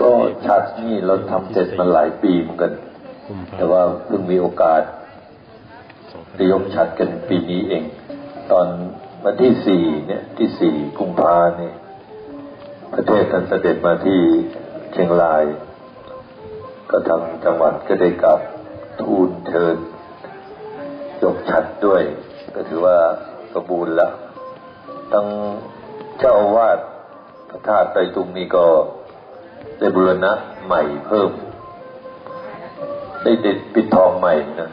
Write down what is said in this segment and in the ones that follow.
ก็ชัดนี่เราทำเสร็จมาหลายปีเหมือนกัน แต่ว่าเพิ่งมีโอกาสได้ยกชัดกันปีนี้เอง ตอนวันที่สี่เนี่ยที่สี่กุมภาเนี่ยประเทศท่านเสด็จมาที่เชียงราย ก็ทางจังหวัดก็ได้กลับทูลเชิญยกชัดด้วย ก็ถือว่ากระบูลละทั้งเจ้าอาวาสพระธาตุไตรตุงนี่ก็ ได้บุรณะใหม่เพิ่ม ได้เด็ดปิดทองใหม่นะ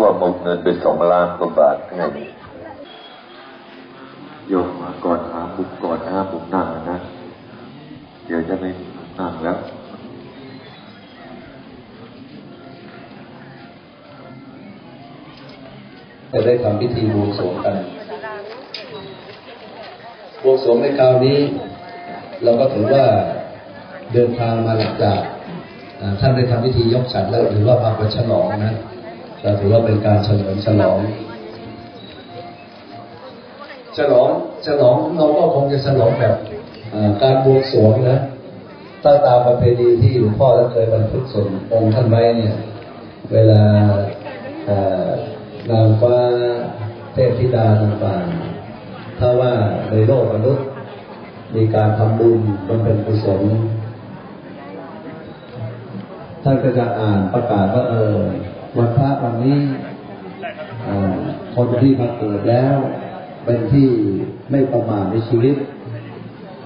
ว่าหมดเงินไปสองล้านกว่าบาทไงโยมมาก่อนหาบุกก่อนหาบุกนั่งนะ เดี๋ยวจะไม่นั่งแล้วจะได้ทำพิธีบวงสรวงกันบวงสรวงในคราวนี้ เราก็ถือว่า เดินทางมาหลังจากท่านได้ทำพิธียกฉันแล้วถือว่ามาเป็นฉลองนะเราถือว่าเป็นการเฉลิมฉลอง ฉลองฉลองเราก็คงจะฉลองแบบการบวงสรวงนะถ้าตามประเพณีที่หลวงพ่อท่านเคยบันทึกส่งองค์ท่านไว้เนี่ย เวลานางฟ้าเทพธิดาต่างๆถ้าว่าในโลกมนุษย์มีการทำบุญบำเพ็ญกุศล ท่านก็จะอ่านประกาศว่าเออวันพระวันนี้คนที่มาเกิดแล้ว เป็นที่ไม่ประมาทในชีวิต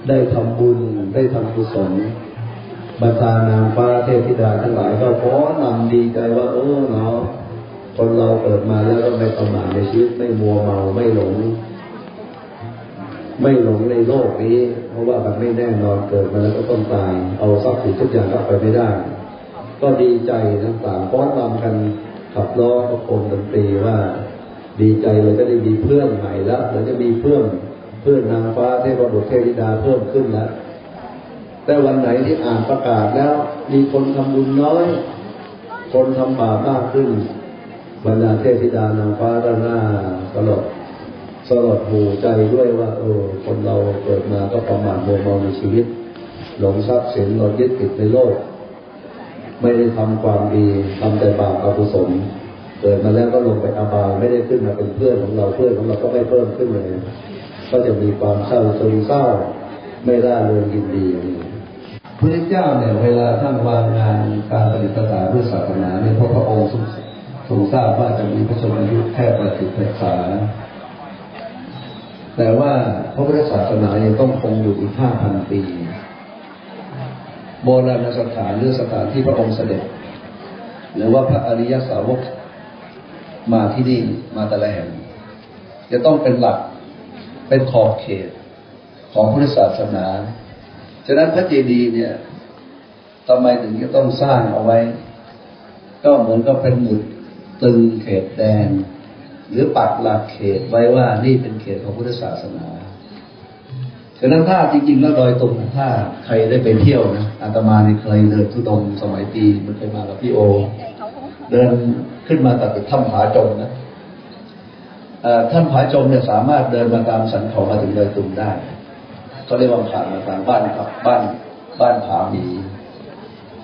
ได้ทำบุญได้ทำกุศลบรรดานางฟ้าเทพธิดาทั้งหลายก็ขอนำดีใจว่าเออเนาะคนเราเกิดมาแล้วก็ไม่ประมาทในชีวิตไม่มัวเมาไม่หลง ไม่หลงในโลกนี้ เพราะว่ามันไม่แน่นอนเกิดมาแล้วก็ต้องตายเอาทรัพย์สินทุกอย่างกลับไปไม่ได้ ก็ดีใจทั้งสามฟ้อนรำกันขับล้อประโคมดนตรีว่า ดีใจเราจะได้มีเพื่อนใหม่แล้วเราจะมีเพื่อนเพื่อนนางฟ้าเทพบุตรเทพธิดาเพิ่มขึ้นแล้วแต่วันไหนที่อ่านประกาศแล้ว มีคนทำบุญน้อย คนทำบาปมากขึ้นบรรดาเทพธิดานางฟ้าด้านหน้าสลดสลดหูใจด้วยว่าเออคนเราเกิดมาก็ประมาทโมเมาในชีวิต หลงทรัพย์สินหลงยึดติดในโลก ไม่ได้ทำความดีทำแต่บาปอกุศลเกิดมาแล้วก็ลงไปอบายไม่ได้ขึ้นมาเป็นเพื่อนของเราเพื่อนของเราก็ไม่เพิ่มขึ้นเลย ก็จะมีความเศร้าซึมเศร้า ไม่ร่าเริงยินดีอย่างนี้พระเจ้าเนี่ยเวลาท่านวางงานการปฏิปทาเพื่อศาสนาเนี่ยพระพระองค์ทรงทราบว่าจะมีพระชนมายุแค่ประสิทธิ์ศึกษาแต่ว่าพระพุทธศาสนายังต้องคงอยู่อีกห้าพันปี โบราณสถานหรือสถานที่พระองค์เสด็จ หรือว่าพระอริยสาวกมาที่นี่มาแต่ละแห่ง จะต้องเป็นหลักเป็นขอบเขตของพุทธศาสนา ฉะนั้นพระเจดีย์เนี่ยทำไมถึงจะต้องสร้างเอาไว้ ก็เหมือนกับเป็นหมุดตึงเขตแดน หรือปักหลักเขตไว้ว่านี่เป็นเขตของพุทธศาสนา ฉะนั้นถ้าจริงๆ แล้วดอยตุงถ้าใครได้ไปเที่ยวนะอาตมาเนี่เคยเดินทุดงสมัยปีมันเคยมากับพี่โอ เดินขึ้นมาตัดถ้ำผาจมนะเอ่อถ้ำผาจมเนี่ยสามารถเดินมาตามสันเขามาถึงดอยตุงได้ก็เรียกว่าผ่านมาทางบ้านครับบ้านบ้านผาหมี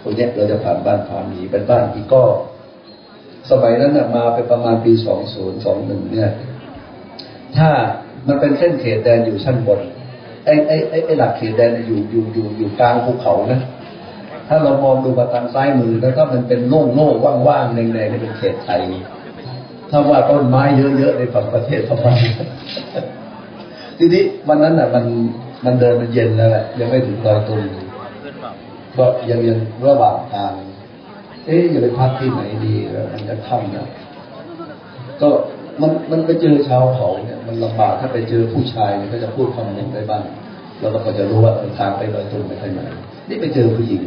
ตรงเนี้ยเราจะผ่านบ้านผาหมีเป็นบ้านอีก็ สมัยนั้นน่ะมาเป็นประมาณปีสองศูนย์สองหนึ่งเนี่ย ถ้ามันเป็นเส้นเขตแดนอยู่ชั้นบน ไอ้ไอ้ไอ้ไอ้หลักเขตแดนอยู่อยู่อยู่อยู่กลางภูเขานะถ้าเรามองดูมาทางซ้ายมือแล้วถ้ามันเป็นโล่งโล่งว่างๆแดงๆนี่เป็นเขตไทยถ้าว่าต้นไม้เยอะๆในฝั่งประเทศพม่าทีนี้วันนั้นน่ะ มันมันเดินมันเย็นแล้วแหละยังไม่ถึงดอยตุงก็ยังยังระหว่างทางเอ๊ะจะไปพักที่ไหนดีแล้วมันจะค่ำนะก็ มันมันไปเจอชาวเขาเนี่ยมันลำบากถ้าไปเจอผู้ชายเนี่ยก็จะพูดคำหนึ่งได้บ้างแล้วเราก็จะรู้ว่าทางไปดอยตุงไปทางไหนนี่ไปเจอผู้หญิง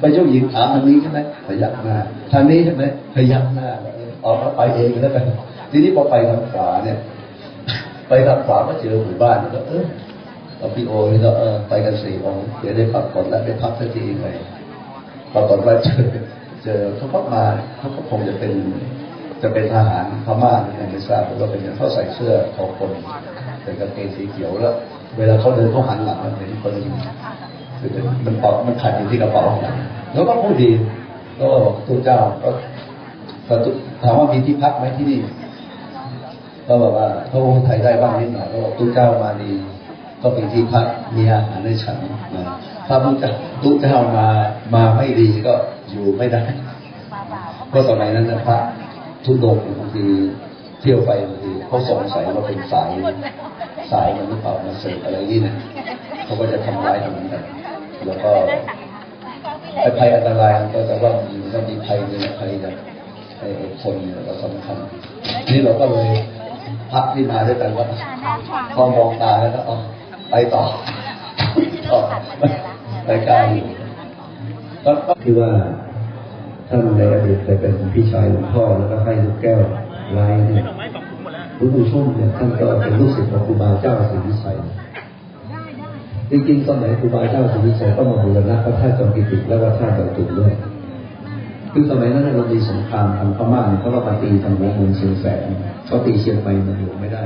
ไปเจ้าหญิงถามทางนี้ใช่ไหมพยักหน้าทางนี้ใช่ไหมพยักหน้าเออเอาเอาไปเองแล้วกันทีนี้พอไปทางขวาเนี่ย ไปทางขวาก็เจอหมู่บ้านก็เออเอาพี่โอนี่ก็เออไปกันสี่องค์เดี๋ยวได้พักผ่อนแล้วได้พักสักทีหน่อยปรากฏว่าเจอเจอเขาก็มาเขาก็คงจะเป็น จะเป็นทหารพม่าหรือไงไม่ทราบแต่ว่าเป็นเขาใส่เสื้อคอคนใส่กางเกงสีเขียวแล้ว เวลาเขาเดินเขาหันหลังมันเป็นปืนมันเป๋ามันขัดอยู่ที่กระเป๋าแล้วก็พูดดีก็บอกทุกเจ้าก็ถามว่ามีที่พักไหมที่นี่ก็บอกว่าพระองค์ไทยได้บ้างนิดหน่อยก็บอกทุกเจ้ามาดี ก็เป็นที่พักมีอาหารได้ฉันนะถ้าทุกเจ้าทุกเจ้ามามาไม่ดีก็อยู่ไม่ได้ก็สมัยนั้นนะพระ ทุดงบางทีเที่ยวไปบางทีเขาสงสัยว่าเป็นสายสายมันหรือเปล่ามาเสพอะไรนี่นะเขาก็จะทำร้ายกันกันแล้วก็ไอ้ภัยอันตรายก็แต่ว่ามันก็มีภัยในภัยจากไอ้คนเนี่ยเราสำคัญนี่เราก็เลยพักที่มาด้วยกันว่าพอมองตาแล้วก็อ๋อไปต่อต่อไปกลอยู่ก็ที่ว่า ท่านในอดีตเคยเป็นพี่ชายหลวงพ่อแล้วก็ให้ลูกแก้วไว้เนี่ยหลวงปู่ชุ่มเนี่ยท่านก็เป็นลูกศิษย์ของครูบาเจ้าศรีวิชัยจริงๆสมัยครูบาเจ้าศรีวิชัยก็มาบูรณะพระธาตุจอมกิติและพระธาตุดอยตุงด้วยคือสมัยนั้นเรามีสงครามทางพม่าเนี่ยเขาก็มาตีทางหัวเมืองเชียงแสนเขาตีเชียงใหม่มาอยู่ไม่ได้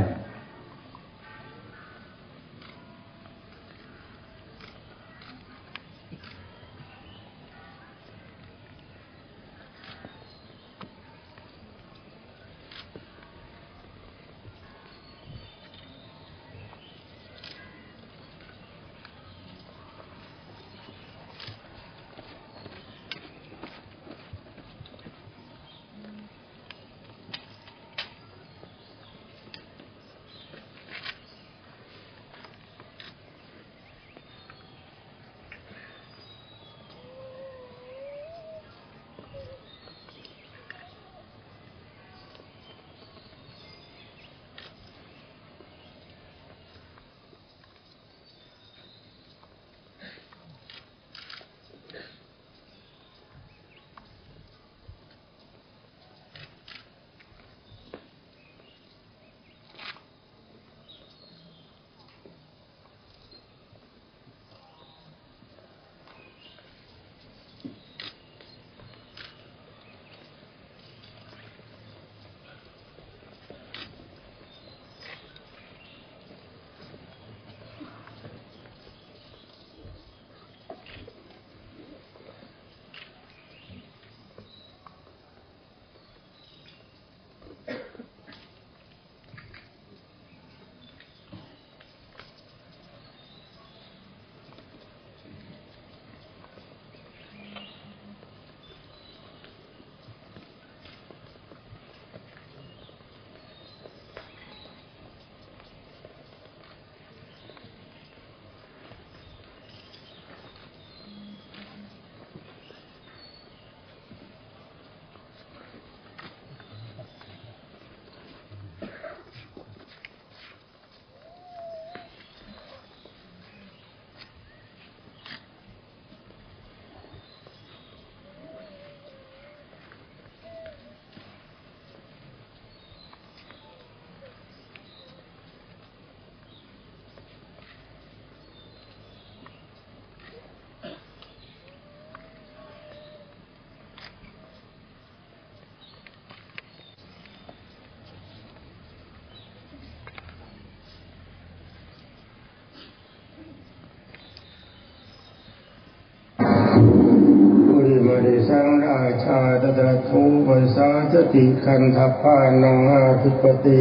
ชาตตะทุวัสาสติคันทพานังอาธิปติ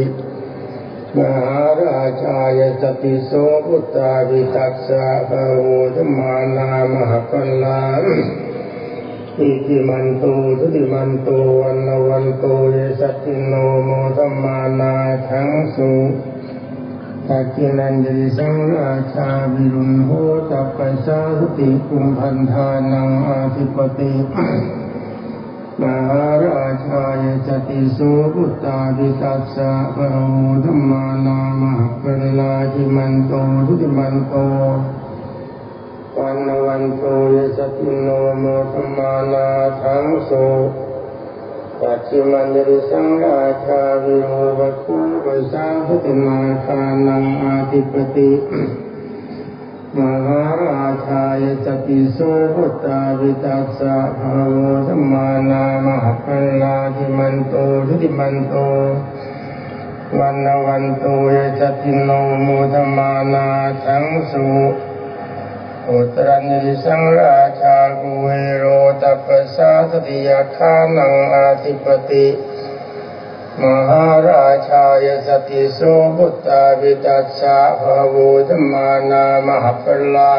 มหาราชายสติโสพุตตาวิตัสสะภะโวธมานามหปัลลาอิติมันโตทุติมันโตวันวันโตเยสัติโนโมธมานาทั้งสุตักินันยิสังราชาวิรุณโหตัปปสาสติกุมพันธานังอาธิปติ มหาราชายจติโสพุตตาดิตัสสะปะโหธรรมานามหปริลาจิมันโตทุติมันโตวันวันโตยสติโนโมธรรมานาทังโสปัจจิมันยริสังราชาวิโอวคุปัสสาพุติมาคานังอาทิปติ มหาราชายจติโสพุตตาวิตัสสะภะโวธรรมานามหปัลลาธิมันโตทุติมันโตวันวันโตยจติโนโมธมานาทังสุอุตรนิสังราชากุเวโรตัปปสาสติยาคานังอาธิปติ มหาราชายสติโสบุตตาวิตัสสะภาวุธมานา มหปลา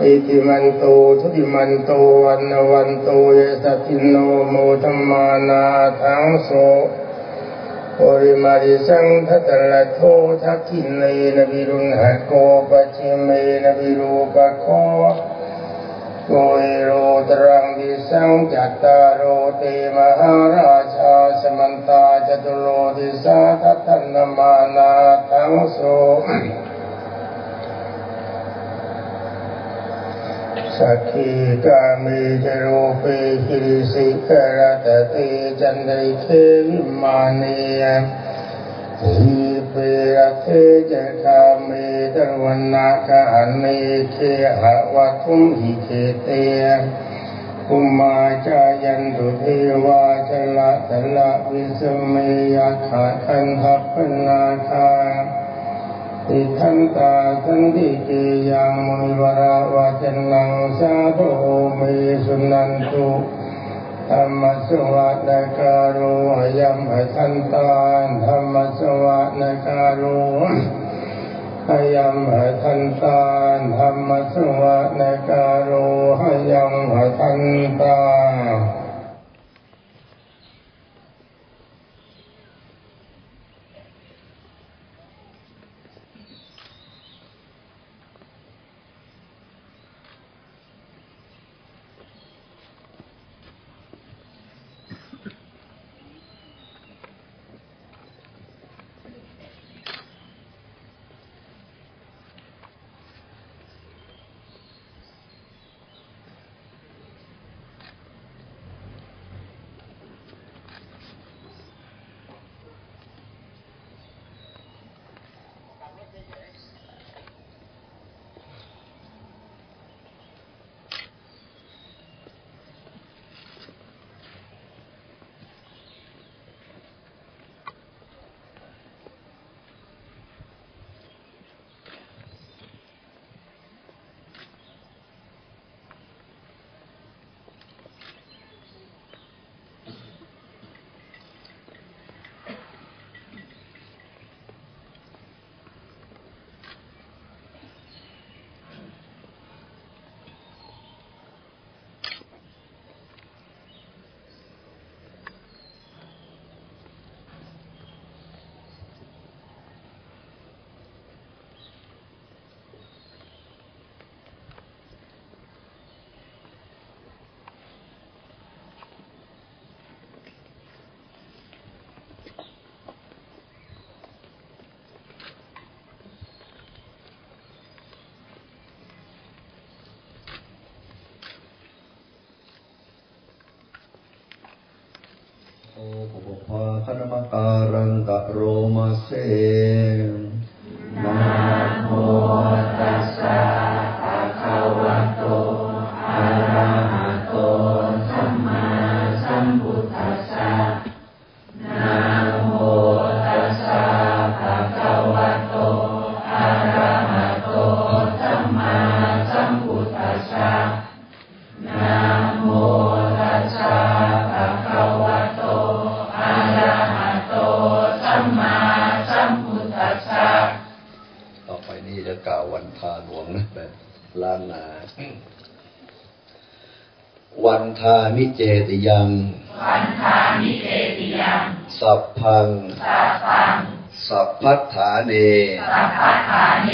อิติมันโตทุติมันโตวันนวันโตยสติโนโมธรรมานาทังโสปริมาริสังทัตละโททักขินเนนวิรุณหะโกปชิเมนวิรูปะโคโกเอโรตรังวิสังจัตตา ตุโลดิสาทัตนมานาทังโสสักขีกามีจโรเปหิริสิกรตเตจันไดเควิมานียทีเปรเทจคามีตรวันนาคาเนเคหะวัตุมหิเคเตกุมาจายันตุเทวา ละตละวิสเมยขาคันทัพปนาคาติทันตาสันติเกยังมุนวราวาจันนังสาธุเมสุนันตุธรรมสวะนาการุยัมหทันตาธรรมสวะนาการุหยัมหทันตาธรรมสวะนาการุหยัมหทันตาโ පනමකාරං ගරෝමසේ ติยังวันทามิเจติยังสัพพังสัพพังสัพพัฏฐาเนสัพพะทาเน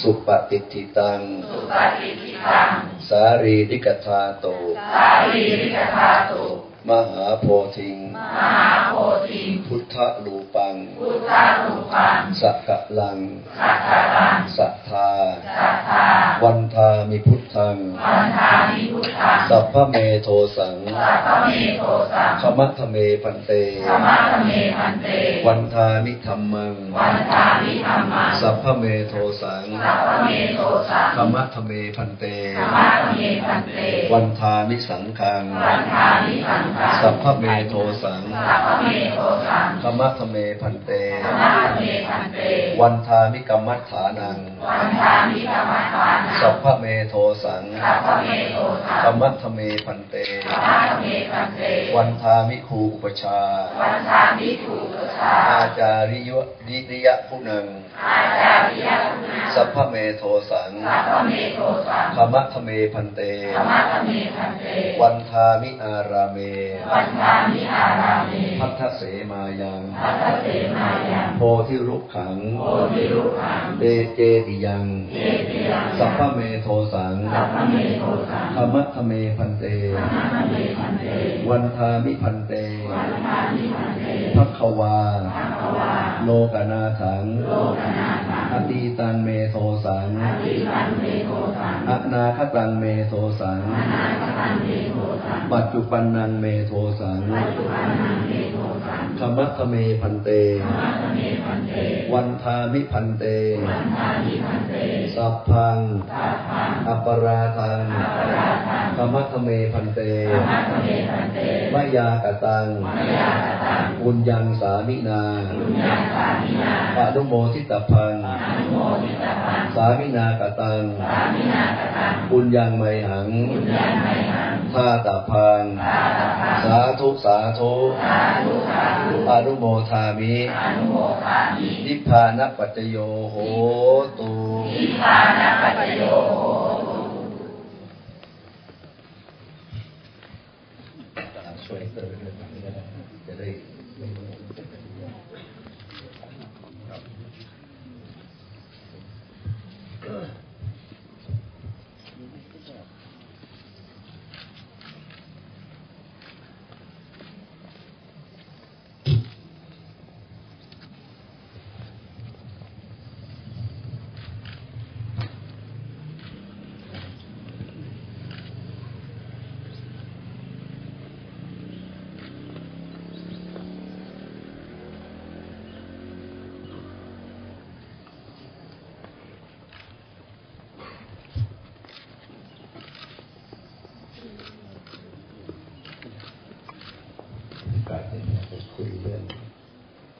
สุปฏิทิตัง สุปฏิทิตัง สารีริกธาโต สาลีริกธาตุมหาโพธิง มหาโพธิงพุทธลูปัง พุทธารูปัง สักกะลัง สัทธารัง สัทธา สัทธา วันทามิพุทธัง วันทามิพุทธัง สัพพะเมโทสัง สัพพะเมโทสังขมะทะเมพันเตธรรมะทะเมพันเต วันทามิธรรมัง วันทามิธรรมัง สัพพะเมโทสัง สัพพะเมโทสังขมะทะเมพันเตธรรมะทะเมพันเต วันทามิสังฆัง วันทามิสังฆัง สัพพะเมโทสัง para สัพพเมโทสังธรรมะธเมพันเตธรรมะเมพันเต วันทามิกรรมัฏฐานัง วันทามิกรรมฐานาสัพพะเมโทสังสัพพเมโทสังธรรมะธเมพันเตธรรมะเมพันเตวันทามิคูอุปชฌาย์วันทามิถูกชาอาจาริยดิริยะผู้นังอาจาริยคุณาสัพพะเมโทสังสัพพเมโทสังธรรมะธเมพันเตธรรมะเมพันเต วันทามิอาราเม วันทามิอารามิพัทธเสมายังพัทเสมายังโพธิรุกขังโอติรุขังเตเจติยังเจติยังสัพพะเมโทสังสัพพเมโทสังธรรมะธเมพันเตธรรมะเมพันเตวันทามิพันเตวันทามิพันเตพักขวาภวาโลกนาถังโลกนาถา อตีตังเมโทสังติสันเมโทสังอนาคตังเมโทสังนาคตันเมโทสัง ปัจจุปันนังเมโทสังปัจจุบันนังเมโทสังธรรมะธเมพันเตธรรมะเมพันเตวันทามิพันเต วันทามิพันเต สัพพังสัพพังอัปปราทังปราทังธรรมะธเมพันเตธรร มะเมพันเตมยากตังมยากตังบุญยังสามินาปุญญาสามินาปะนุโมทิตพังอนุโมทิตาปังสามินากตัง สามินากตังบุญยังไมหังปุญญาไมหังทาตาพังตาตาปัง สาธุสาธุสาธุสาธุอนุโมทามิอนุโมทามิ นิพพานปัจจโยโหตุนิพพานปัจจโยโห ตุช่วยเติมเรื่องนี้ก็ได้จะได้ การเนี่ยไปคุยเรื่อง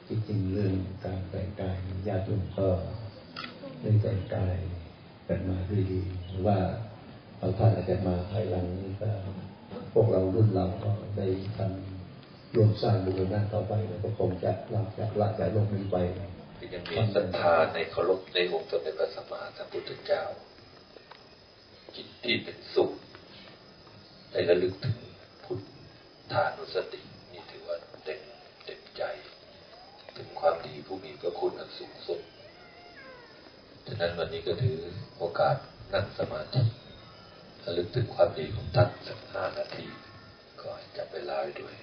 จริงเรื่องการแต่งกายญาติโยมก็ได้แต่งกายกันมาด้วยดีหรือว่าบาท่านอาจจะมาภายหลังนี่ก็พวกเรารุ่นเราก็ได้ทำรวมสร้างบุญนั้นต่อไปแล้วก็คงจะละจากละจากโลกนี้ไปยังมีศรัทธาในเคารพในองค์สมเด็จพระสัมมาสัมพุทธเจ้าจิตที่เป็นสุขได้ระลึกถึงพุทธานุสติ นี่ถือว่าเต็มเต็มใจ ถึงความดีผู้มีพระคุณอันสูงสุดฉะนั้นวันนี้ก็ถือโอกาสนั่งสมาธิระลึกถึงความดีของท่านสักห้านาที ก็จับเวลาไว้ด้วย